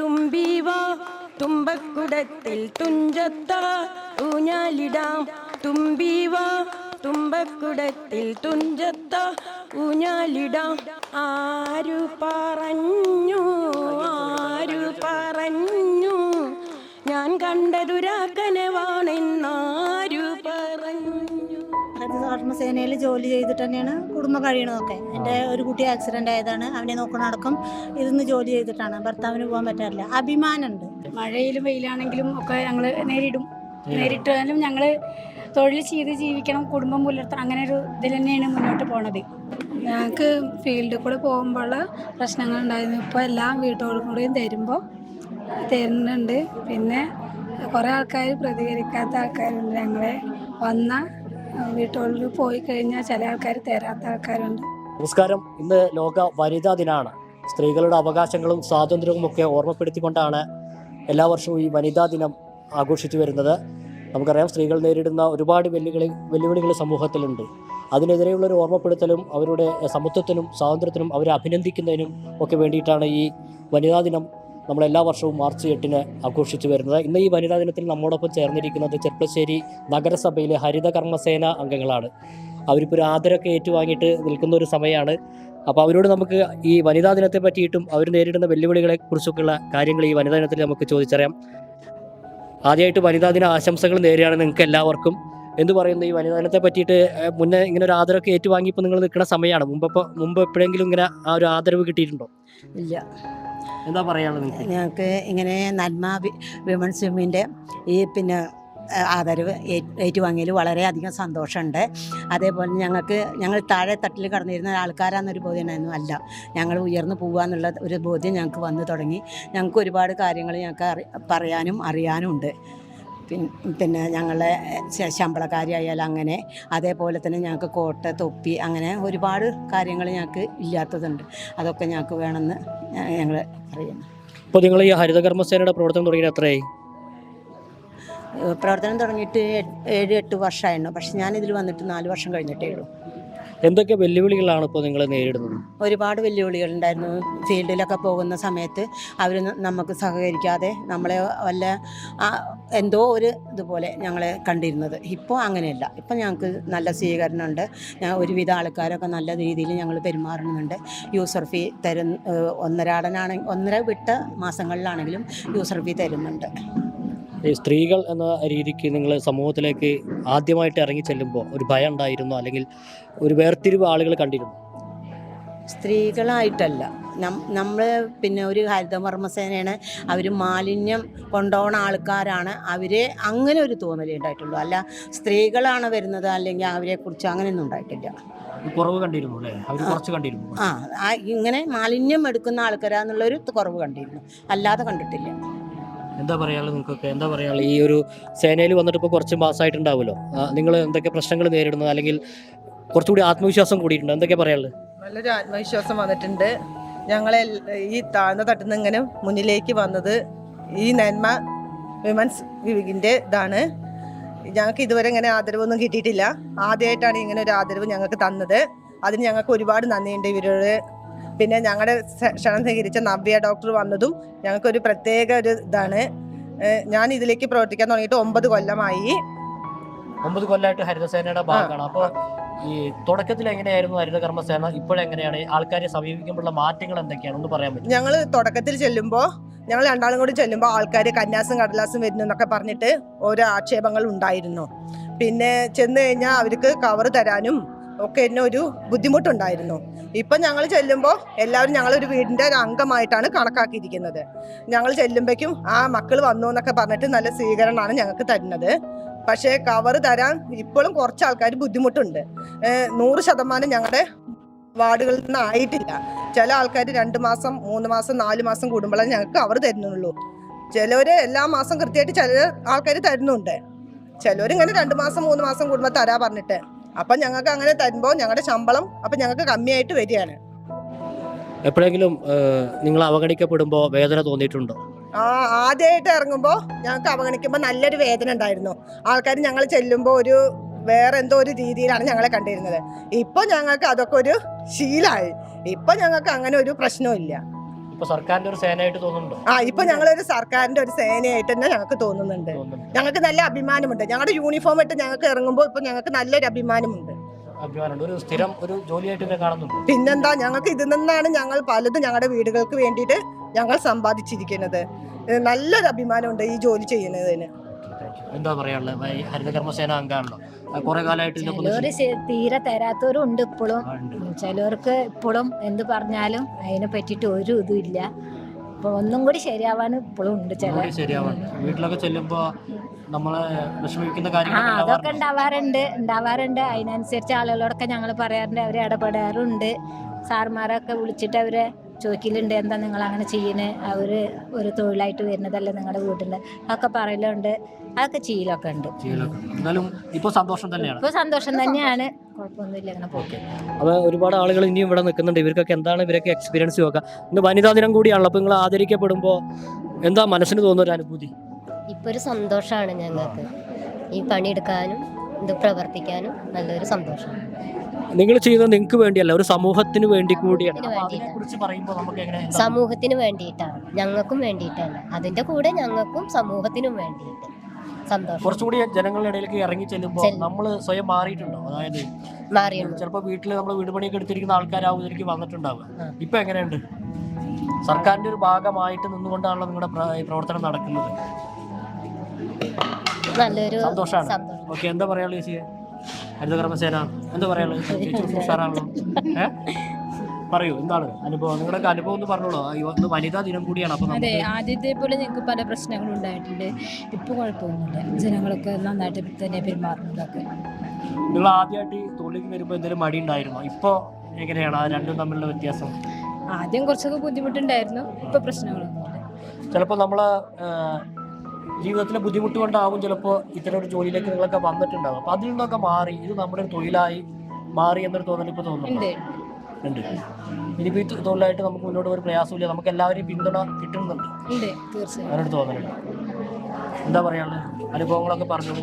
തുമ്പീവാ തുമ്പക്കുടത്തിൽ തുഞ്ചത്ത ഊഞ്ഞാലിടാം. തുമ്പിവാ തുമ്പക്കുടത്തിൽ തുഞ്ചത്ത ഊഞ്ഞാലിടാം. ആരു പറഞ്ഞു ആരു പറഞ്ഞു. ഞാൻ കണ്ടതുരാക്കനവാണെന്നാരു ഹരിതകർമ്മസേനയിൽ ജോലി ചെയ്തിട്ട് തന്നെയാണ് കുടുംബം കഴിയണതൊക്കെ. എന്റെ ഒരു കുട്ടി ആക്സിഡന്റ് ആയതാണ്. അവനെ നോക്കണടക്കം ഇതിന്ന് ജോലി ചെയ്തിട്ടാണ്. ഭർത്താവിന് പോകാൻ പറ്റാറില്ല. അഭിമാനമുണ്ട്. മഴയിലും വെയിലാണെങ്കിലും ഒക്കെ ഞങ്ങൾ നേരിടും. നേരിട്ടാലും ഞങ്ങൾ തൊഴിൽ ചെയ്ത് ജീവിക്കണം കുടുംബം പുലർത്തണം. അങ്ങനെ ഒരു ഇതിൽ തന്നെയാണ് മുന്നോട്ട് പോണത്. ഞങ്ങൾക്ക് ഫീൽഡിൽ കൂടെ പോകുമ്പോൾ പ്രശ്നങ്ങൾ ഉണ്ടായിരുന്നു. ഇപ്പോൾ എല്ലാം വീട്ടോടും കൂടെയും തരുമ്പോൾ തരുന്നുണ്ട്. പിന്നെ കുറേ ആൾക്കാർ പ്രതികരിക്കാത്ത ആൾക്കാരുണ്ട് ഞങ്ങളെ. വന്ന വീട്ടോളിൽ പോയി കഴിഞ്ഞാൽ ചില ആൾക്കാർ തരാത്ത ആൾക്കാരുണ്ട്. നമസ്കാരം. ഇന്ന് ലോക വനിതാ ദിനമാണ് സ്ത്രീകളുടെ അവകാശങ്ങളും സ്വാതന്ത്ര്യവും ഒക്കെ ഓർമ്മപ്പെടുത്തിക്കൊണ്ടാണ് എല്ലാ വർഷവും ഈ വനിതാ ദിനം ആഘോഷിച്ചു വരുന്നത്. നമുക്കറിയാം സ്ത്രീകൾ നേരിടുന്ന ഒരുപാട് വെല്ലുവിളി വെല്ലുവിളികൾ സമൂഹത്തിലുണ്ട്. അതിനെതിരെയുള്ള ഒരു ഓർമ്മപ്പെടുത്തലും അവരുടെ സമത്വത്തിനും സ്വാതന്ത്ര്യത്തിനും അവരെ അഭിനന്ദിക്കുന്നതിനും ഒക്കെ വേണ്ടിയിട്ടാണ് ഈ വനിതാ ദിനം നമ്മൾ എല്ലാ വർഷവും മാർച്ച് എട്ടിന് ആഘോഷിച്ചു വരുന്നത്. ഇന്ന് ഈ വനിതാ ദിനത്തിൽ നമ്മോടൊപ്പം ചേർന്നിരിക്കുന്നത് ചെർപ്പശ്ശേരി നഗരസഭയിലെ ഹരിതകർമ്മസേന അംഗങ്ങളാണ്. അവരിപ്പോൾ ഒരു ആദരമൊക്കെ ഏറ്റുവാങ്ങിയിട്ട് നിൽക്കുന്ന ഒരു സമയമാണ്. അപ്പോൾ അവരോട് നമുക്ക് ഈ വനിതാ ദിനത്തെ പറ്റിയിട്ടും അവർ നേരിടുന്ന വെല്ലുവിളികളെ കുറിച്ചൊക്കെയുള്ള കാര്യങ്ങൾ ഈ വനിതാ ദിനത്തിൽ നമുക്ക് ചോദിച്ചറിയാം. ആദ്യമായിട്ട് വനിതാ ദിന ആശംസകൾ നേരെയാണ് നിങ്ങൾക്ക് എല്ലാവർക്കും. എന്ന് പറയുന്നത് ഈ വനിതാ ദിനത്തെ പറ്റിയിട്ട്? മുന്നേ ഇങ്ങനെ ഒരു ആദരവൊക്കെ ഏറ്റുവാങ്ങിയപ്പോൾ നിങ്ങൾ നിൽക്കുന്ന സമയമാണ്. മുമ്പ് ഇപ്പോൾ മുമ്പ് എപ്പോഴെങ്കിലും ഇങ്ങനെ ആ ഒരു ആദരവ് കിട്ടിയിട്ടുണ്ടോ? ഇല്ല. എന്താ പറയാനുള്ളത് ഞങ്ങൾക്ക് ഇങ്ങനെ നന്മ വിമൻസ് സ്വിമ്മിന്റെ ഈ പിന്നെ ആദരവ് ഏറ്റുവാങ്ങിയതിൽ വളരെയധികം സന്തോഷമുണ്ട്. അതേപോലെ ഞങ്ങൾക്ക് ഞങ്ങൾ താഴെ തട്ടിൽ കടന്നിരുന്ന ആൾക്കാരാണെന്നൊരു ഉണ്ടായിരുന്നു. അല്ല ഞങ്ങൾ ഉയർന്നു പോകാന്നുള്ള ഒരു ബോധ്യം ഞങ്ങൾക്ക് വന്നു തുടങ്ങി. ഞങ്ങൾക്ക് ഒരുപാട് കാര്യങ്ങൾ ഞങ്ങൾക്ക് പറയാനും അറിയാനും ഉണ്ട് പിന്നെ ഞങ്ങളെ ശമ്പളക്കാരിയായാലും അങ്ങനെ അതേപോലെ തന്നെ ഞങ്ങൾക്ക് കോട്ട തൊപ്പി അങ്ങനെ ഒരുപാട് കാര്യങ്ങൾ ഞങ്ങൾക്ക് ഇല്ലാത്തതുണ്ട്. അതൊക്കെ ഞങ്ങൾക്ക് വേണമെന്ന് ഞങ്ങൾ അറിയുന്നു അപ്പോൾ നിങ്ങൾ ഈ ഹരിത കർമ്മസേനയുടെ പ്രവർത്തനം തുടങ്ങിയത് എത്രയായി? പ്രവർത്തനം തുടങ്ങിയിട്ട് ഏഴ് എട്ട് വർഷമായിരുന്നു. പക്ഷെ ഞാനിതിൽ വന്നിട്ട് നാല് വർഷം കഴിഞ്ഞിട്ടേ ഉള്ളൂ. എന്തൊക്കെ വെല്ലുവിളികളാണ് ഇപ്പോൾ നിങ്ങൾ നേരിടുന്നത്? ഒരുപാട് വെല്ലുവിളികൾ ഉണ്ടായിരുന്നു. ഫീൽഡിലൊക്കെ പോകുന്ന സമയത്ത് അവർ നമുക്ക് സഹകരിക്കാതെ നമ്മളെ വല്ല എന്തോ ഒരു ഇതുപോലെ ഞങ്ങളെ കണ്ടിരുന്നത്. ഇപ്പോൾ അങ്ങനെയല്ല. ഇപ്പം ഞങ്ങൾക്ക് നല്ല സ്വീകരണമുണ്ട്. ഞാൻ ഒരുവിധ ആൾക്കാരൊക്കെ നല്ല രീതിയിൽ ഞങ്ങൾ പെരുമാറുന്നുണ്ട്. യൂസർ ഫീ തരുന്ന ഒന്നരാടനാണെങ്കിൽ ഒന്നര വിട്ട മാസങ്ങളിലാണെങ്കിലും യൂസർ ഫീ തരുന്നുണ്ട്. ഈ സ്ത്രീകൾ എന്ന രീതിക്ക് നിങ്ങൾ സമൂഹത്തിലേക്ക് ആദ്യമായിട്ട് ഇറങ്ങി ചെല്ലുമ്പോൾ ഒരു ഭയം ഉണ്ടായിരുന്നു? അല്ലെങ്കിൽ ഒരു വേർതിരിവ് ആളുകൾ കണ്ടിരുന്നു? സ്ത്രീകളായിട്ടല്ല. നമ്മൾ പിന്നെ ഒരു ഹരിതകർമ്മസേനയാണ്. അവർ മാലിന്യം കൊണ്ടുപോകുന്ന ആൾക്കാരാണ്. അവരെ അങ്ങനെ ഒരു തോന്നലേ ഉണ്ടായിട്ടുള്ളൂ. അല്ല സ്ത്രീകളാണ് വരുന്നത് അല്ലെങ്കിൽ അവരെക്കുറിച്ച് അങ്ങനെയൊന്നും ഉണ്ടായിട്ടില്ല. കുറവ് കണ്ടിരുന്നു അല്ലേ? അവർ കുറച്ച് കണ്ടിരുന്നു. ആ ആ ഇങ്ങനെ മാലിന്യം എടുക്കുന്ന ആൾക്കാരാന്നുള്ളൊരു കുറവ് കണ്ടിരുന്നു. അല്ലാതെ കണ്ടിട്ടില്ല. എന്താ പറയാനുള്ളത് നിങ്ങൾക്കൊക്കെ? എന്താ പറയാനുള്ളത്? ഈ ഒരു സേനയിൽ വന്നിട്ട് ഇപ്പോൾ കുറച്ച് മാസമായിട്ടുണ്ടാവുമല്ലോ നിങ്ങൾ എന്തൊക്കെ പ്രശ്നങ്ങൾ നേരിടുന്നത്? അല്ലെങ്കിൽ കുറച്ചുകൂടി ആത്മവിശ്വാസം കൂടിയിട്ടുണ്ട്. എന്തൊക്കെ പറയാനുള്ളത്? നല്ലൊരു ആത്മവിശ്വാസം വന്നിട്ടുണ്ട്. ഞങ്ങളെ ഈ താഴ്ന്ന തട്ടിൽ ഇങ്ങനെ മുന്നിലേക്ക് വന്നത് ഈ നന്മ വിമൻസ് വിവികിന്റെ ഇതാണ്. ഞങ്ങൾക്ക് ഇതുവരെ ഇങ്ങനെ ആദരവൊന്നും കിട്ടിയിട്ടില്ല. ആദ്യമായിട്ടാണ് ഇങ്ങനെ ഒരു ആദരവ് ഞങ്ങൾക്ക് തന്നത്. അതിന് ഞങ്ങൾക്ക് ഒരുപാട് നന്ദിയുണ്ട് ഇവരോട്. പിന്നെ ഞങ്ങളുടെ ക്ഷണം സ്വീകരിച്ച നവ്യ ഡോക്ടർ വന്നതും ഞങ്ങൾക്കൊരു പ്രത്യേക ഒരു ഇതാണ്. ഞാൻ ഇതിലേക്ക് പ്രവർത്തിക്കാൻ തുടങ്ങിയിട്ട് ഒമ്പത് കൊല്ലമായി. ഒമ്പത് കൊല്ലമായിട്ട് ഹരിതസേനയുടെ ഭാഗമാണ്. അപ്പോൾ ഈ തുടക്കത്തിൽ എങ്ങനെയായിരുന്നു ഹരിതകർമ്മസേന? ഇപ്പോഴെങ്ങനെയാണ് ആൾക്കാരെ സമീപിക്കുമ്പോഴുള്ള മാറ്റങ്ങൾ എന്തൊക്കെയാണ്? ഒന്ന് പറയാൻ പറ്റും ഞങ്ങൾ തുടക്കത്തിൽ ചെല്ലുമ്പോൾ ഞങ്ങൾ രണ്ടാളും കൂടി ചെല്ലുമ്പോൾ ആൾക്കാർ കന്യാസും കടലാസും വരുന്നു എന്നൊക്കെ പറഞ്ഞിട്ട് ഓരോ ആക്ഷേപങ്ങൾ ഉണ്ടായിരുന്നു. പിന്നെ ചെന്ന് കഴിഞ്ഞാൽ അവർക്ക് കവർ തരാനും ഒക്കെ എന്നെ ഒരു ബുദ്ധിമുട്ടുണ്ടായിരുന്നു. ഇപ്പം ഞങ്ങൾ ചെല്ലുമ്പോൾ എല്ലാവരും ഞങ്ങളൊരു വീടിന്റെ ഒരു അംഗമായിട്ടാണ് കണക്കാക്കിയിരിക്കുന്നത്. ഞങ്ങൾ ചെല്ലുമ്പോഴേക്കും ആ മക്കൾ വന്നു എന്നൊക്കെ പറഞ്ഞിട്ട് നല്ല സ്വീകരണമാണ് ഞങ്ങൾക്ക് തരുന്നത്. പക്ഷേ കവർ തരാൻ ഇപ്പോഴും കുറച്ച് ആൾക്കാർ ബുദ്ധിമുട്ടുണ്ട്. നൂറ് ശതമാനം ഞങ്ങളുടെ വാർഡുകളിൽ നിന്ന് ആയിട്ടില്ല. ചില ആൾക്കാർ രണ്ട് മാസം മൂന്ന് മാസം നാല് മാസം കൂടുമ്പോഴേ ഞങ്ങൾക്ക് കവർ തരുന്നുള്ളൂ. ചിലവർ എല്ലാ മാസം കൃത്യമായിട്ട് ചില ആൾക്കാർ തരുന്നുണ്ട്. ചിലവർ ഇങ്ങനെ രണ്ട് മാസം മൂന്ന് മാസം കൂടുമ്പോൾ തരാ പറഞ്ഞിട്ട്. അപ്പം ഞങ്ങൾക്ക് അങ്ങനെ തരുമ്പോൾ ഞങ്ങളുടെ ശമ്പളം അപ്പം ഞങ്ങൾക്ക് കമ്മിയായിട്ട് വരികയാണ്. എപ്പോഴെങ്കിലും നിങ്ങൾ അവഗണിക്കപ്പെടുമ്പോൾ വേദന തോന്നിയിട്ടുണ്ടോ? ആ ആദ്യമായിട്ട് ഇറങ്ങുമ്പോൾ ഞങ്ങൾക്ക് അവഗണിക്കുമ്പോൾ നല്ലൊരു വേദന ഉണ്ടായിരുന്നു. ആൾക്കാർ ഞങ്ങൾ ചെല്ലുമ്പോൾ ഒരു വേറെ എന്തോ ഒരു രീതിയിലാണ് ഞങ്ങളെ കണ്ടിരുന്നത്. ഇപ്പോൾ ഞങ്ങൾക്ക് അതൊക്കെ ഒരു ശീലായി. ഇപ്പം ഞങ്ങൾക്ക് അങ്ങനെ ഒരു പ്രശ്നവും ഇല്ല. ഇപ്പൊ സർക്കാരിന്റെ ഒരു സേനയായിട്ട് തോന്നുന്നുണ്ടോ? ആ ഇപ്പൊ ഞങ്ങളൊരു സർക്കാരിന്റെ ഒരു സേനയായിട്ട് തന്നെ ഞങ്ങൾക്ക് തോന്നുന്നുണ്ട്. ഞങ്ങൾക്ക് നല്ല അഭിമാനമുണ്ട്. ഞങ്ങളുടെ യൂണിഫോം ഇട്ട് ഞങ്ങൾക്ക് ഇറങ്ങുമ്പോൾ ഇപ്പൊ ഞങ്ങൾക്ക് നല്ലൊരു അഭിമാനമുണ്ട്. അഭിമാനമുണ്ട്. ഒരു സ്ഥിരം ഒരു ജോലിയായിട്ട് തന്നെ കാണുന്നുണ്ട്? പിന്നെന്താ ഞങ്ങൾക്ക് ഇതിൽ നിന്നാണ് ഞങ്ങൾ പലതും ഞങ്ങളുടെ വീടുകൾക്ക് വേണ്ടിയിട്ട് ഞങ്ങൾ സമ്പാദിച്ചിരിക്കുന്നത്. നല്ലൊരു അഭിമാനമുണ്ട് ഈ ജോലി ചെയ്യുന്നതിന്. എന്താ പറയാനുള്ളത്? ഹരിതകർമ്മസേന അംഗമാണല്ലോ കുറെ കാലമായിട്ട് ചിലവര് തീരെ തരാത്തവരും ഉണ്ട്. ഇപ്പോഴും ചിലവർക്ക് ഇപ്പോഴും എന്ത് പറഞ്ഞാലും അതിനെ പറ്റിയിട്ട് ഒരു ഇതും ഇല്ല. ഇപ്പൊ ഒന്നും കൂടി ശരിയാവാൻ ഇപ്പോഴും ഉണ്ട് ചില വീട്ടിലൊക്കെ ചെല്ലുമ്പോ നമ്മളെ വിഷമിക്കുന്ന അതൊക്കെ? ഉണ്ടാവാറുണ്ട്. ഉണ്ടാവാറുണ്ട്. അതിനനുസരിച്ച് ആളുകളോടൊക്കെ ഞങ്ങൾ പറയാറുണ്ട്. അവരെ ഇടപെടാറുണ്ട്. സാർമാരൊക്കെ വിളിച്ചിട്ട് അവരെ ചോദിക്കലുണ്ട് എന്താ നിങ്ങൾ അങ്ങനെ ചെയ്യുന്നത് അവർ ഒരു തൊഴിലായിട്ട് വരുന്നതല്ലേ നിങ്ങളുടെ വീട്ടിൽ അതൊക്കെ പറയലുണ്ട്. അതൊക്കെ ചെയ്യലൊക്കെ ഉണ്ട്. എന്നാലും ഇപ്പൊ സന്തോഷം തന്നെയാണ്. ഇപ്പോൾ സന്തോഷം തന്നെയാണ്. കുഴപ്പമൊന്നുമില്ല അങ്ങനെ പോകും അപ്പോൾ ഒരുപാട് ആളുകൾ ഇനിയും ഇവിടെ നിൽക്കുന്നുണ്ട്. ഇവർക്കൊക്കെ എന്താണ് ഇവരൊക്കെ എക്സ്പീരിയൻസ് നോക്കാം ഇന്ന് വനിതാ ദിനം കൂടിയാണല്ലോ. അപ്പോൾ നിങ്ങൾ ആദരിക്കപ്പെടുമ്പോൾ എന്താ മനസ്സിന് തോന്നുന്ന ഒരു അനുഭൂതി? ഇപ്പോൾ ഒരു സന്തോഷമാണ് ഞങ്ങൾക്ക്. ഈ പണിയെടുക്കാനും ഇത് പ്രവർത്തിക്കാനും നല്ലൊരു സന്തോഷം നിങ്ങൾ ചെയ്യുന്നത് നിങ്ങൾക്ക് വേണ്ടിയല്ല ഒരു സമൂഹത്തിന് വേണ്ടി കൂടിയാണ്. അതിനെക്കുറിച്ച് പറയുമ്പോൾ നമുക്ക് എങ്ങനെ സമൂഹത്തിന് വേണ്ടിയിട്ടാണ്. ഞങ്ങൾക്കും വേണ്ടിയിട്ടാണ് അതിന്റെ കൂടെ ഞങ്ങൾക്കും സമൂഹത്തിനും വേണ്ടിയിട്ട്. സന്തോഷം. കുറച്ചുകൂടി ജനങ്ങളുടെ ഇടയിലേക്ക് ഇറങ്ങി ചെല്ലുമ്പോൾ ചെല്ലും. നമ്മൾ സ്വയം മാറിയിട്ടുണ്ടോ? അതായത് മാറിയുണ്ട്. ചിലപ്പോൾ വീട്ടിൽ നമ്മൾ വീട് പണിയൊക്കെ എടുത്തിരിക്കുന്ന ആൾക്കാരാവും ഇതിലേക്ക് വന്നിട്ടുണ്ടാവുക. ആ. ഇപ്പൊ എങ്ങനെയുണ്ട്? സർക്കാരിന്റെ ഒരു ഭാഗമായിട്ട് നിന്നുകൊണ്ടാണല്ലോ നിങ്ങളുടെ പ്ര- ഈ പ്രവർത്തനം നടക്കുന്നത്. നല്ലൊരു സന്തോഷമാണ് സന്തോഷം. ഓക്കെ എന്താ പറയാനുള്ളത് ചേച്ചി? ഹരിതകർമ്മസേന എന്താ പറയാനുള്ളത് ഉഷാറാണല്ലോ. ഏ? പറയൂ എന്താണ് അനുഭവം? നിങ്ങളുടെ അനുഭവം എന്ന് പറഞ്ഞോളൂ. ആ, ഇന്ന് വനിതാ ദിനം കൂടിയാണ്. അപ്പൊ അതെ ആദ്യത്തെ പോലെ നിങ്ങൾക്ക് പല പ്രശ്നങ്ങളും ഉണ്ടായിട്ടുണ്ട്. ഇപ്പൊ കുഴപ്പമൊന്നുമില്ല. ജനങ്ങളൊക്കെ നന്നായിട്ട് തന്നെ പെരുമാറുന്നതൊക്കെ. നിങ്ങൾ ആദ്യമായിട്ട് തൊഴിലേക്ക് വരുമ്പോൾ എന്തെങ്കിലും മടി ഉണ്ടായിരുന്നോ? ഇപ്പൊ എങ്ങനെയാണ്? ആ രണ്ടും തമ്മിലുള്ള വ്യത്യാസം? ആദ്യം കുറച്ചൊക്കെ ബുദ്ധിമുട്ടുണ്ടായിരുന്നു. ഇപ്പൊ പ്രശ്നങ്ങളൊന്നുമില്ല. ചിലപ്പോൾ നമ്മൾ ജീവിതത്തിലെ ബുദ്ധിമുട്ട് കൊണ്ടാവും ചിലപ്പോൾ ഇത്തരം ഒരു ജോലിയിലേക്ക് നിങ്ങളൊക്കെ വന്നിട്ടുണ്ടാവും അപ്പൊ അതിൽ നിന്നൊക്കെ മാറി ഇത് നമ്മുടെ ഒരു തൊഴിലായി മാറി എന്നൊരു തോന്നൽ ഇപ്പൊ തോന്നുന്നു ഉണ്ട്. ഉണ്ട്. ഇനിയിപ്പോൾ ഈ തൊഴിലായിട്ട് നമുക്ക് മുന്നോട്ട് ഒരു പ്രയാസമില്ല നമുക്ക് എല്ലാവരെയും പിന്തുണ കിട്ടുന്നുണ്ട്. അങ്ങനൊരു തോന്നലുണ്ട്. എന്താ പറയാനുള്ളത്? അനുഭവങ്ങളൊക്കെ പറഞ്ഞത്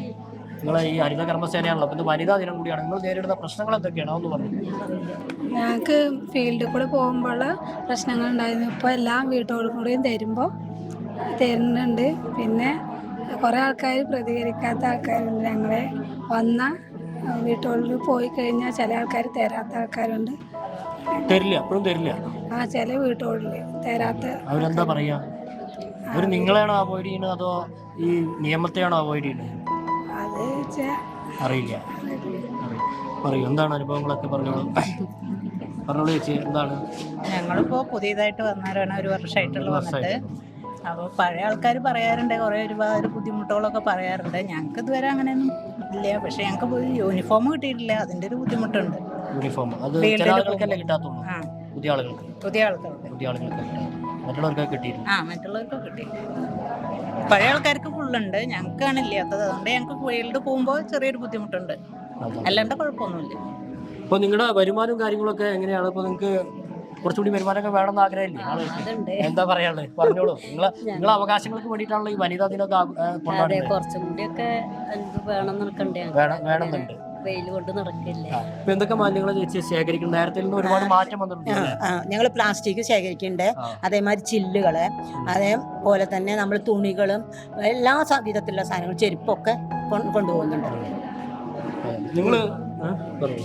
നിങ്ങൾ ഈ ഹരിത കർമ്മസേനയാണല്ലോ. അപ്പോൾ ഇത് വനിതാ ദിനം കൂടിയാണ്. നിങ്ങൾ നേരിടുന്ന പ്രശ്നങ്ങൾ എന്തൊക്കെയാണ്? എന്ന് പറഞ്ഞു. ഞങ്ങൾക്ക് ഫീൽഡിൽ കൂടെ പോകുമ്പോൾ പ്രശ്നങ്ങൾ ഉണ്ടായിരുന്നു ഇപ്പോൾ എല്ലാം വീട്ടുകളും കൂടെയും തരുമ്പോൾ തരുന്നുണ്ട്. പിന്നെ കുറേ ആൾക്കാർ പ്രതികരിക്കാത്ത ആൾക്കാരുണ്ട് ഞങ്ങളെ. വന്ന വീട്ടുകളിൽ പോയി കഴിഞ്ഞാൽ ചില ആൾക്കാർ തരാത്ത ആൾക്കാരുണ്ട്. തരില്ല അപ്പോഴും തരില്ല. ആ ചില വീട്ടുകളിൽ തരാത്ത അവരെന്താ പറയാ? അവർ നിങ്ങളെയാണോ അവോയ്ഡ് ചെയ്യുന്നത് അതോ ഈ നിയമത്തെയാണോ അവോയ്ഡ് ചെയ്യുന്നത്? അത് വെച്ചാൽ അറിയില്ല. അറിയില്ല. പറയൂ എന്താണ് അനുഭവങ്ങളൊക്കെ പറഞ്ഞോളൂ. പറഞ്ഞോളൂ ചേച്ചി എന്താണ്? ഞങ്ങളിപ്പോ പുതിയതായിട്ട് വന്നവരാണ് ഒരു വർഷമായിട്ടുള്ള വന്നിട്ട്. അപ്പോൾ പഴയ ആൾക്കാർ പറയാറുണ്ട് കുറേ ഒരുപാട് ബുദ്ധിമുട്ടുകളൊക്കെ പറയാറുണ്ട്. ഞങ്ങൾക്ക് ഇതുവരെ അങ്ങനെയൊന്നും ഇല്ല. പക്ഷെ ഞങ്ങൾക്ക് യൂണിഫോം കിട്ടിയിട്ടില്ല. അതിന്റെ ഒരു ബുദ്ധിമുട്ടുണ്ട്. യൂണിഫോം അത് Field ചില ആളുകൾക്കല്ലേ കിട്ടാത്തുള്ളൂ. ആ. പുതിയ ആളുകൾക്ക്. പുതിയ ആൾക്കാർക്ക്. പുതിയ ആളുകൾക്ക് മറ്റുള്ളവർക്ക് ആ മറ്റുള്ളവർക്ക് കിട്ടി പഴയ ആൾക്കാർക്ക് ഫുള്ളുണ്ട്. ഞങ്ങൾക്കാണ് ഇല്ലാത്തത്. അതുകൊണ്ട് ഞങ്ങൾക്ക് ഫീൽഡ് പോകുമ്പോൾ ചെറിയൊരു ബുദ്ധിമുട്ടുണ്ട്. അല്ലാണ്ട് കുഴപ്പമൊന്നുമില്ല. അപ്പോൾ നിങ്ങളുടെ വരുമാനവും കാര്യങ്ങളൊക്കെ എങ്ങനെയാണ്? ഇപ്പോൾ നിങ്ങൾക്ക് കുറച്ചുകൂടി വരുമാനമൊക്കെ വേണമെന്ന് ആഗ്രഹമില്ലേ? ആളുകൾക്ക് എന്താ പറയാനുള്ളത് പറഞ്ഞോളൂ. നിങ്ങളെ നിങ്ങളെ അവകാശങ്ങൾക്ക് വേണ്ടിയിട്ടാണല്ലോ ഈ വനിതാ ദിനമൊക്കെ അതെ കൊണ്ടാടുന്നത്. കുറച്ചും കൂടിയൊക്കെ വേണമെന്നുണ്ട്. വെയിൽ കൊണ്ട് നടക്കില്ലേ? ഇപ്പൊ എന്തൊക്കെ മാലിന്യങ്ങൾ ചേച്ചി ശേഖരിക്കുന്നത്? നേരത്തെ നിന്ന് ഒരുപാട് മാറ്റം വന്നിട്ടുണ്ട് അല്ലേ? ഞങ്ങൾ പ്ലാസ്റ്റിക് ശേഖരിക്കുന്നുണ്ട്. അതേമാതിരി ചില്ലുകൾ അതേപോലെ തന്നെ നമ്മൾ തുണികളും എല്ലാ വിധത്തിലുള്ള സാധനങ്ങളും ചെരുപ്പൊക്കെ കൊണ്ടുപോകുന്നുണ്ട്. പറയൂ.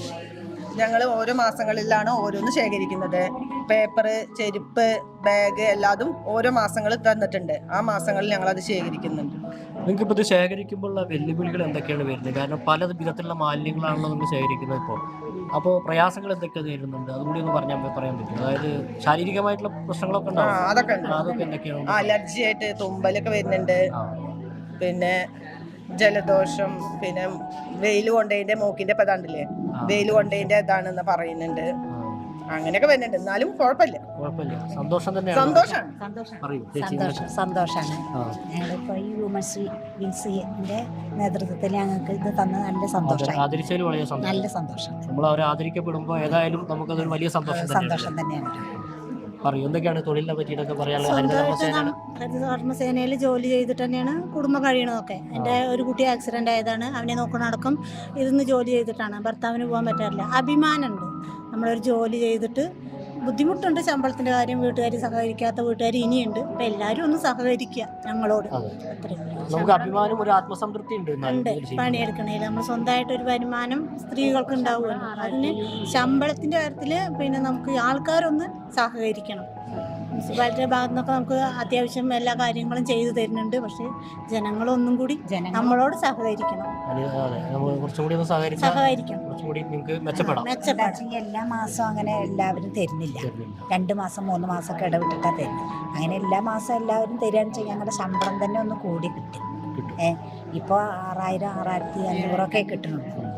ഞങ്ങൾ ഓരോ മാസങ്ങളിലാണ് ഓരോന്ന് ശേഖരിക്കുന്നത്. പേപ്പർ ചെരുപ്പ് ബാഗ് എല്ലാതും ഓരോ മാസങ്ങൾ തന്നിട്ടുണ്ട്. ആ മാസങ്ങളിൽ ഞങ്ങൾ അത് ശേഖരിക്കുന്നുണ്ട്. നിങ്ങൾക്ക് ഇപ്പോൾ ഇത് ശേഖരിക്കുമ്പോഴുള്ള വെല്ലുവിളികൾ എന്തൊക്കെയാണ് വരുന്നത്? കാരണം പല വിധത്തിലുള്ള മാലിന്യങ്ങളാണല്ലോ നിങ്ങൾ ശേഖരിക്കുന്നത് ഇപ്പോൾ അപ്പോൾ പ്രയാസങ്ങൾ എന്തൊക്കെ നേരിടുന്നുണ്ട്? അതുകൂടി ഒന്ന് പറഞ്ഞാൽ പറയാൻ പറ്റും. അതായത് ശാരീരികമായിട്ടുള്ള പ്രശ്നങ്ങളൊക്കെ ഉണ്ടാവും. അതൊക്കെ അതൊക്കെ എന്തൊക്കെയാണ്? അലർജി ആയിട്ട് തുമ്പലൊക്കെ വരുന്നുണ്ട്. പിന്നെ ജലദോഷം പിന്നെ വെയിൽ കൊണ്ടതിന്റെ മൂക്കിന്റെ ഇപ്പൊ ഇതാണ്ടില്ലേ? ആ. വെയിൽ കൊണ്ടതിന്റെ ഇതാണെന്ന് പറയുന്നുണ്ട്. അങ്ങനെയൊക്കെ വരുന്നുണ്ട്. എന്നാലും കുഴപ്പമില്ല. കുഴപ്പമില്ല. സന്തോഷം തന്നെയാണ്. സന്തോഷമാണ് സന്തോഷം. പറയൂ സന്തോഷം. സന്തോഷമാണ് ആ. ഞങ്ങളിപ്പോൾ ഈ വുമൻസ് വിൻസിന്റെ നേതൃത്വത്തിൽ ഞങ്ങൾക്ക് ഇത് തന്ന നല്ല സന്തോഷം. നല്ല സന്തോഷം. നമ്മൾ അവരെ ആദരിക്കപ്പെടുമ്പോൾ ഏതായാലും നമുക്കതൊരു വലിയ സന്തോഷം സന്തോഷം തന്നെയാണ്. പറയൂ. എന്തൊക്കെയാണ് തൊഴിലിനെ പറ്റിയിട്ടൊക്കെ പറയാനുള്ളത് ഹരിതകർമ്മസേനയിൽ ജോലി ചെയ്തിട്ട് തന്നെയാണ് കുടുംബം കഴിയണതൊക്കെ. എന്റെ ഒരു കുട്ടി ആക്സിഡന്റ് ആയതാണ്. അവനെ നോക്കണടക്കം ഇതൊന്ന് ജോലി ചെയ്തിട്ടാണ്. ഭർത്താവിന് പോകാൻ പറ്റാറില്ല. അഭിമാനമുണ്ട്. നമ്മളൊരു ജോലി ചെയ്തിട്ട് ബുദ്ധിമുട്ടുണ്ട് ശമ്പളത്തിന്റെ കാര്യം വീട്ടുകാർ സഹകരിക്കാത്ത വീട്ടുകാർ ഇനിയുണ്ട്. അപ്പം എല്ലാവരും ഒന്ന് സഹകരിക്കുക ഞങ്ങളോട്. നമുക്ക് അഭിമാനം ഒരു ആത്മസംതൃപ്തി ഉണ്ട്. പണിയെടുക്കണേൽ നമ്മൾ സ്വന്തമായിട്ട് ഒരു വരുമാനം സ്ത്രീകൾക്ക് ഉണ്ടാവുമല്ലോ അതിന് ശമ്പളത്തിന്റെ കാര്യത്തിൽ പിന്നെ നമുക്ക് ആൾക്കാരൊന്ന് സഹകരിക്കണം. മുനിസിപ്പാലിറ്റിയുടെ ഭാഗത്തു നിന്നൊക്കെ നമുക്ക് അത്യാവശ്യം എല്ലാ കാര്യങ്ങളും ചെയ്തു തരുന്നുണ്ട്. പക്ഷേ ജനങ്ങളൊന്നും കൂടി നമ്മളോട് സഹകരിക്കണം. മെച്ചപ്പെടാം. എല്ലാ മാസവും അങ്ങനെ എല്ലാവരും തരുന്നില്ല. രണ്ട് മാസം മൂന്ന് മാസം ഒക്കെ ഇടപെട്ടിട്ടാ തരുന്നത്. അങ്ങനെ എല്ലാ മാസം എല്ലാവരും തരികയാണെന്ന് വെച്ചാൽ ഞങ്ങളുടെ ശമ്പളം തന്നെ ഒന്ന് കൂടി കിട്ടും. ഏഹ് ഇപ്പോൾ ആറായിരം ആറായിരത്തി അഞ്ഞൂറൊക്കെ കിട്ടുന്നുണ്ട് ഏ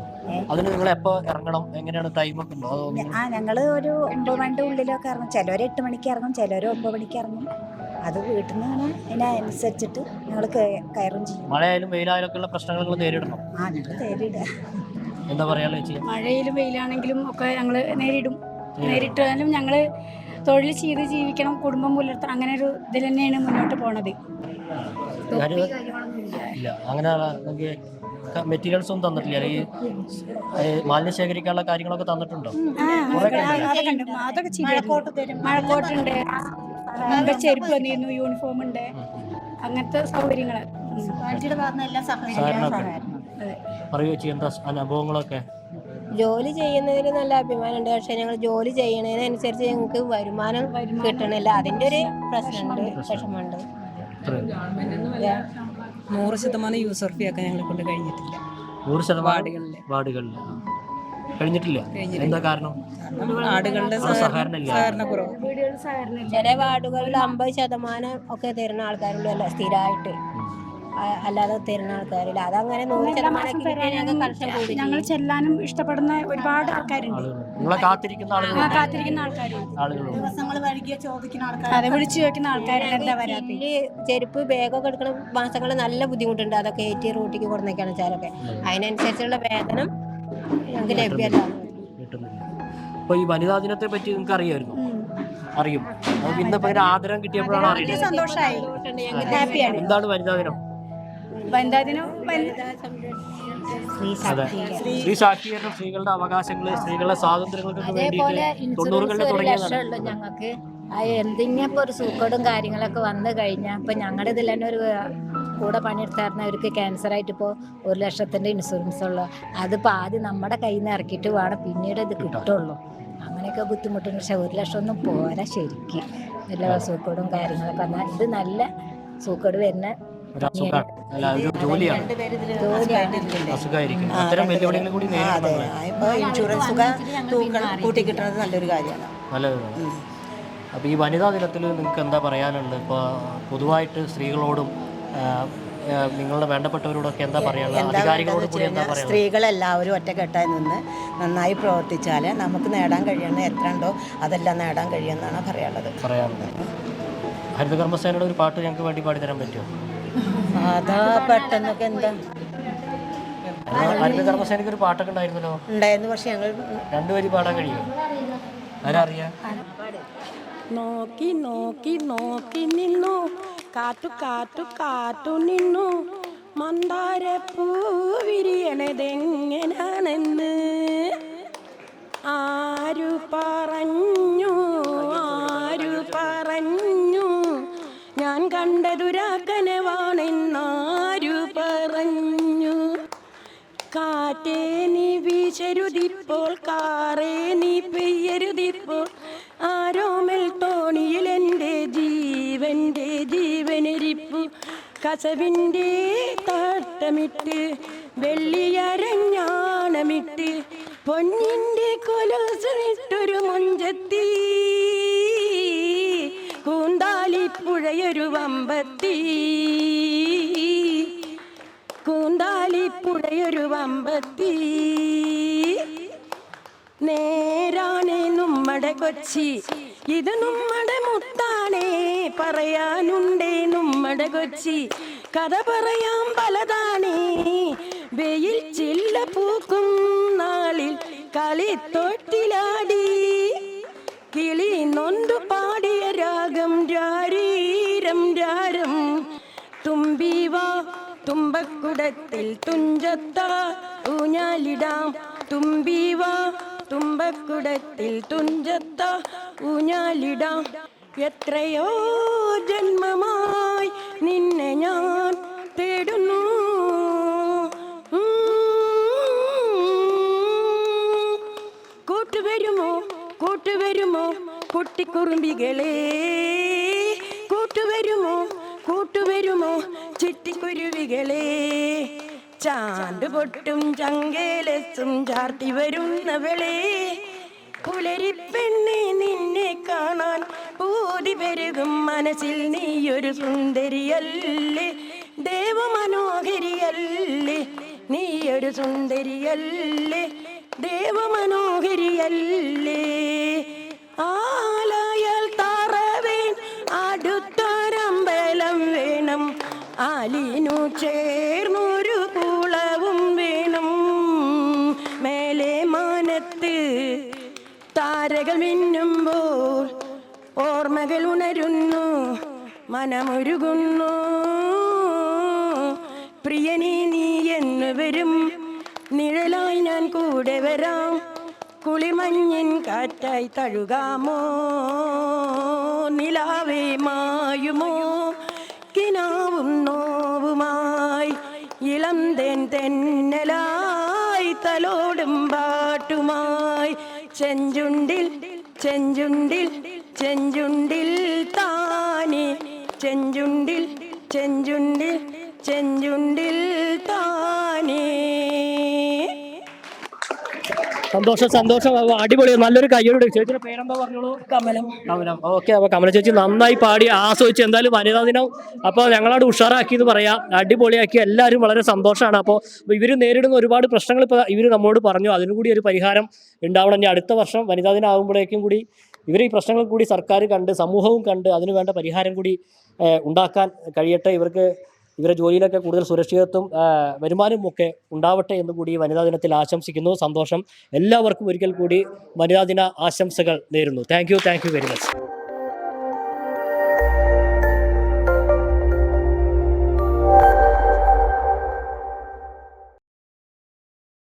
അതിന് നിങ്ങൾ എപ്പോ ഇറങ്ങണം? എങ്ങനെയാണ് ടൈം ഒക്കെ ഉണ്ടോ? ആ ഞങ്ങൾ ഒരു ഒമ്പത് മണിയുടെ ഉള്ളിലൊക്കെ ഇറങ്ങും. ചിലർ എട്ട് മണിക്ക് ഇറങ്ങും ചിലർ ഒമ്പത് മണിക്ക് ഇറങ്ങും. അത് വീട്ടിൽ നിന്ന് ഇങ്ങനെ അതിനനുസരിച്ചിട്ട് ഞങ്ങൾ കയറും ചെയ്യും. മഴയായാലും വെയിലായാലും ഒക്കെ ഉള്ള പ്രശ്നങ്ങൾ നിങ്ങൾ നേരിടണം? ആ ഞങ്ങൾ നേരിടുക എന്താ പറയാ ചേച്ചി? മഴയിലും വെയിലാണെങ്കിലും ഒക്കെ ഞങ്ങൾ നേരിടും. നേരിട്ടാലും ഞങ്ങൾ തൊഴിൽ ചെയ്ത് ജീവിക്കണം കുടുംബം പുലർത്തണം. അങ്ങനെ ഒരു ഇതിൽ തന്നെയാണ് മുന്നോട്ട് പോണത്. ഇല്ല. അങ്ങനെ മെറ്റീരിയൽസ് ഒന്നും തന്നിട്ടില്ല. ഈ മാലിന്യം ശേഖരിക്കാനുള്ള കാര്യങ്ങളൊക്കെ തന്നിട്ടുണ്ടോ? മഴക്കോട്ടുണ്ട്. ചെരുപ്പ് വന്നിരുന്നു യൂണിഫോം ഉണ്ട്. അങ്ങനത്തെ സൗകര്യങ്ങൾ പറയൂ ചേച്ചി എന്താ അനുഭവങ്ങളൊക്കെ ജോലി ചെയ്യുന്നതിൽ നല്ല അഭിമാനമുണ്ട് പക്ഷെ ഞങ്ങൾ ജോലി ചെയ്യുന്നതിനനുസരിച്ച് ഞങ്ങൾക്ക് വരുമാനം കിട്ടണില്ല. അതിന്റെ ഒരു പ്രശ്നമുണ്ട് വിഷമമുണ്ട്. നൂറ് ശതമാനം യൂസർ ഫീ ഒക്കെ ഞങ്ങളെ കൊണ്ട് കഴിഞ്ഞിട്ടില്ല. നൂറ് ശതമാനം വാർഡുകളിൽ. വാർഡുകളിൽ ആ. കഴിഞ്ഞിട്ടില്ല? എന്താ കാരണം? ആടുകളുടെ സഹകരണം ഇല്ല സഹകരണക്കുറവ്. ചില വാർഡുകളിൽ അമ്പത് ശതമാനം ഒക്കെ തരുന്ന ആൾക്കാരുള്ളൂ അല്ല സ്ഥിരമായിട്ട് അല്ലാതെ തരുന്ന ആൾക്കാരില്ല. അതങ്ങനെ നൂറ് ശതമാനം ഞങ്ങൾ ചെല്ലാനും ഇഷ്ടപ്പെടുന്ന ഒരുപാട് ആൾക്കാരുണ്ട്. നിങ്ങളെ കാത്തിരിക്കുന്ന ആ, ആളുകളുണ്ട് കാത്തിരിക്കുന്ന ആൾക്കാരുണ്ട്. ആളുകളുണ്ട് ദിവസങ്ങൾ വൈകിയ ചോദിക്കുന്ന ആൾക്കാർ അതെ വിളിച്ചു ചോദിക്കുന്ന ആൾക്കാരുണ്ട് എന്താ വരാത്ത? ചെരുപ്പ് ബാഗൊക്കെ എടുക്കണ മാസങ്ങൾ നല്ല ബുദ്ധിമുട്ടുണ്ട്. അതൊക്കെ ഏറ്റി റൂട്ടിക്ക് കൊടുന്നേക്കാണ് വെച്ചാലൊക്കെ അതിനനുസരിച്ചുള്ള വേതനം ഞങ്ങൾക്ക് ലഭ്യമല്ല കിട്ടുന്നില്ല. അപ്പൊ ഈ വനിതാ ദിനത്തെ പറ്റി നിങ്ങൾക്ക് അറിയായിരുന്നു അറിയും. നമുക്ക് ഇന്നിപ്പോ ഇങ്ങനെ ആദരം കിട്ടിയപ്പോഴാണ് അറിയുന്നത്. സന്തോഷമായി എന്താണ് വനിതാ ദിനം? വനിതാ ദിനം സ്ത്രീ ശാക്തീകരണം സ്ത്രീകളുടെ അവകാശങ്ങൾ സ്ത്രീകളുടെ സ്വാതന്ത്ര്യങ്ങൾക്ക് അതേപോലെ വേണ്ടിയിട്ട് തൊണ്ണൂറുകളിൽ ഇൻഷുറൻസ് ഒരു തുടങ്ങിയതാണ്. ലക്ഷമുള്ളൂ ഞങ്ങൾക്ക്. എന്തെങ്കിലും ഒരു സൂക്കേടും കാര്യങ്ങളൊക്കെ വന്നു കഴിഞ്ഞാൽ ഇപ്പം ഞങ്ങളുടെ ഇതിൽ തന്നെ ഒരു കൂടെ പണിയെടുത്തായിരുന്ന അവർക്ക് ക്യാൻസറായിട്ട് ഇപ്പോൾ ഒരു ലക്ഷത്തിന്റെ ഇൻഷുറൻസ് ഉള്ളു. അതിപ്പോൾ ആദ്യം നമ്മുടെ കയ്യിൽ നിന്ന് ഇറക്കിയിട്ട് വേണം പിന്നീട് ഇത് കിട്ടുള്ളൂ. അങ്ങനെയൊക്കെ ബുദ്ധിമുട്ടുണ്ട്. പക്ഷെ ഒരു ലക്ഷം ഒന്നും പോരാ ശരിക്കും. എല്ലാ സൂക്കേടും കാര്യങ്ങളൊക്കെ വന്നാൽ ഇത് നല്ല സൂക്കേട് വരുന്ന ഒരു അസുഖമാണ് അല്ല ഒരു ജോലിയാണ്. അസുഖമായിരിക്കും അത്തരം വെല്ലുവിളികളും കൂടി നേരിടണം നമ്മൾ. ഇപ്പോൾ ഇൻഷുറൻസ് കൂട്ടി കിട്ടുന്നത് നല്ലൊരു കാര്യമാണ്. നല്ലതാണ് അപ്പോൾ ഈ വനിതാ ദിനത്തിൽ നിങ്ങൾക്ക് എന്താ പറയാനുള്ളത്? ഇപ്പോൾ പൊതുവായിട്ട് സ്ത്രീകളോടും നിങ്ങളുടെ വേണ്ടപ്പെട്ടവരോടൊക്കെ എന്താ പറയാനുള്ളത്? എന്താ അധികാരികളോട് കൂടി എന്താ സ്ത്രീകളെല്ലാവരും ഒറ്റക്കെട്ടായി നിന്ന് നന്നായി പ്രവർത്തിച്ചാൽ നമുക്ക് നേടാൻ കഴിയുന്ന എത്ര ഉണ്ടോ അതെല്ലാം നേടാൻ കഴിയുമെന്നാണ് പറയാനുള്ളത്. പറയാനുള്ളത്. ഹരിതകർമ്മസേനയുടെ ഒരു പാട്ട് ഞങ്ങൾക്ക് വേണ്ടി പാടിത്തരാൻ പറ്റുമോ? അതാ പെട്ടെന്നൊക്കെ എന്താ? ഒരു പാട്ടൊക്കെ ഉണ്ടായിരുന്നല്ലോ? ഉണ്ടായിരുന്നു. പക്ഷെ ഞങ്ങൾ രണ്ടുപേരും പാടാൻ കഴിയും? ആരാ അറിയാം നോക്കി നോക്കി നോക്കി നിന്നു. കാറ്റു കാറ്റു കാറ്റു നിന്നു. മന്ദാരപ്പൂ വിരിയണതെങ്ങനാണെന്ന് ആരു പറഞ്ഞു? കാറ്റേ നീ വീശരുതിപ്പോൾ കാറേ നീ പെയ്യരുതിപ്പോൾ. ആരോമൽ തോണിയിൽ എന്റെ ജീവന്റെ ജീവനരിപ്പു. കസവിന്റെ താട്ടമിട്ട് വെള്ളിയരഞ്ഞാണമിട്ട് പൊന്നിന്റെ കൊലോസിട്ടൊരു മുഞ്ചത്തി. കൂന്താലിപ്പുഴയൊരു വമ്പത്തി. കൂന്താലിപ്പുഴയൊരു വമ്പത്തി നേരാണേ നമ്മടെ കൊച്ചി. ഇത് നമ്മുടെ മുത്താണേ. പറയാനുണ്ടേ നമ്മുടെ കൊച്ചി. കഥ പറയാൻ പലതാണേ. വെയിൽ ചില്ല പൂക്കും നാളിൽ കളിത്തൊട്ടിലാടി. കിളി നൊന്തു പാടിയ രാഗം രാരീരം രാരം. തുമ്പിവാ തുമ്പക്കുടത്തിൽ തുഞ്ചത്ത ഊഞ്ഞാലിടാം. തുമ്പീവ തുമ്പക്കുടത്തിൽ തുഞ്ചത്ത ഊഞ്ഞാലിടാം. എത്രയോ ജന്മമായി നിന്നെ ഞാൻ തേടുന്നു. കൂട്ടുവരുമോ കൂട്ടുവരുമോ കുട്ടിക്കുറുമ്പികളെ? കൂട്ടുവരുമോ കൂട്ടുവരുമോ ചിട്ടിക്കുരുവികളെ? ചാണ്ട് പൊട്ടും ചങ്കേലസും ചാർത്തി വരുന്നവളെ. പുലരിപ്പെണ്ണെ നിന്നെ കാണാൻ പൂതി പെരുകും മനസ്സിൽ നീയൊരു സുന്ദരിയല്ലേ. ദേവമനോഹരിയല്ലേ നീയൊരു സുന്ദരിയല്ലേ. ദേവമനോഹരിയല്ലേ. ആലായാൽ ആലിനു ചേർന്നൊരു കുളവും വേണം. മേലെ മാനത്ത് താരകൾ മിന്നുമ്പോൾ ഓർമ്മകൾ ഉണരുന്നു മനമൊരുകുന്നു. പ്രിയനീ നീ എന്ന് വരും നിഴലായി ഞാൻ കൂടെ വരാം. കുളിമഞ്ഞിൻ കാറ്റായി തഴുകാമോ നിലാവേ മായുമോ? തെന്നലായി തലോടും പാട്ടുമായി. ചെഞ്ചുണ്ടിൽ ചെഞ്ചുണ്ടിൽ ചെഞ്ചുണ്ടിൽ താനി. ചെഞ്ചുണ്ടിൽ ചെഞ്ചുണ്ടിൽ ചെഞ്ചുണ്ടിൽ താനേ സന്തോഷം സന്തോഷം. അടിപൊളി. നല്ലൊരു കയ്യോട്. ചേച്ചിയുടെ പേരെന്താ പറഞ്ഞോളൂ? കമലം. കമലം. ഓക്കെ അപ്പൊ കമല ചേച്ചി നന്നായി പാടി ആസ്വദിച്ച് എന്തായാലും വനിതാ ദിനം. അപ്പോൾ ഞങ്ങളോട് ഉഷാറാക്കി എന്ന് പറയാം. അടിപൊളിയാക്കി എല്ലാവരും വളരെ സന്തോഷമാണ്. അപ്പോൾ ഇവർ നേരിടുന്ന ഒരുപാട് പ്രശ്നങ്ങൾ ഇപ്പോൾ ഇവർ നമ്മളോട് പറഞ്ഞു. അതിനു കൂടി ഒരു പരിഹാരം ഉണ്ടാവണം. ഇനി അടുത്ത വർഷം വനിതാ ദിനം ആകുമ്പോഴേക്കും കൂടി ഇവർ ഈ പ്രശ്നങ്ങൾ കൂടി സർക്കാർ കണ്ട് സമൂഹവും കണ്ട് അതിനു വേണ്ട പരിഹാരം കൂടി ഉണ്ടാക്കാൻ കഴിയട്ടെ. ഇവർക്ക് ഇവരുടെ ജോലിയിലൊക്കെ കൂടുതൽ സുരക്ഷിതത്വം വരുമാനവും ഒക്കെ ഉണ്ടാവട്ടെ എന്ന് കൂടി വനിതാ ദിനത്തിൽ ആശംസിക്കുന്നു. സന്തോഷം. എല്ലാവർക്കും ഒരിക്കൽ കൂടി വനിതാ ദിന ആശംസകൾ നേരുന്നു. Thank you thank you very much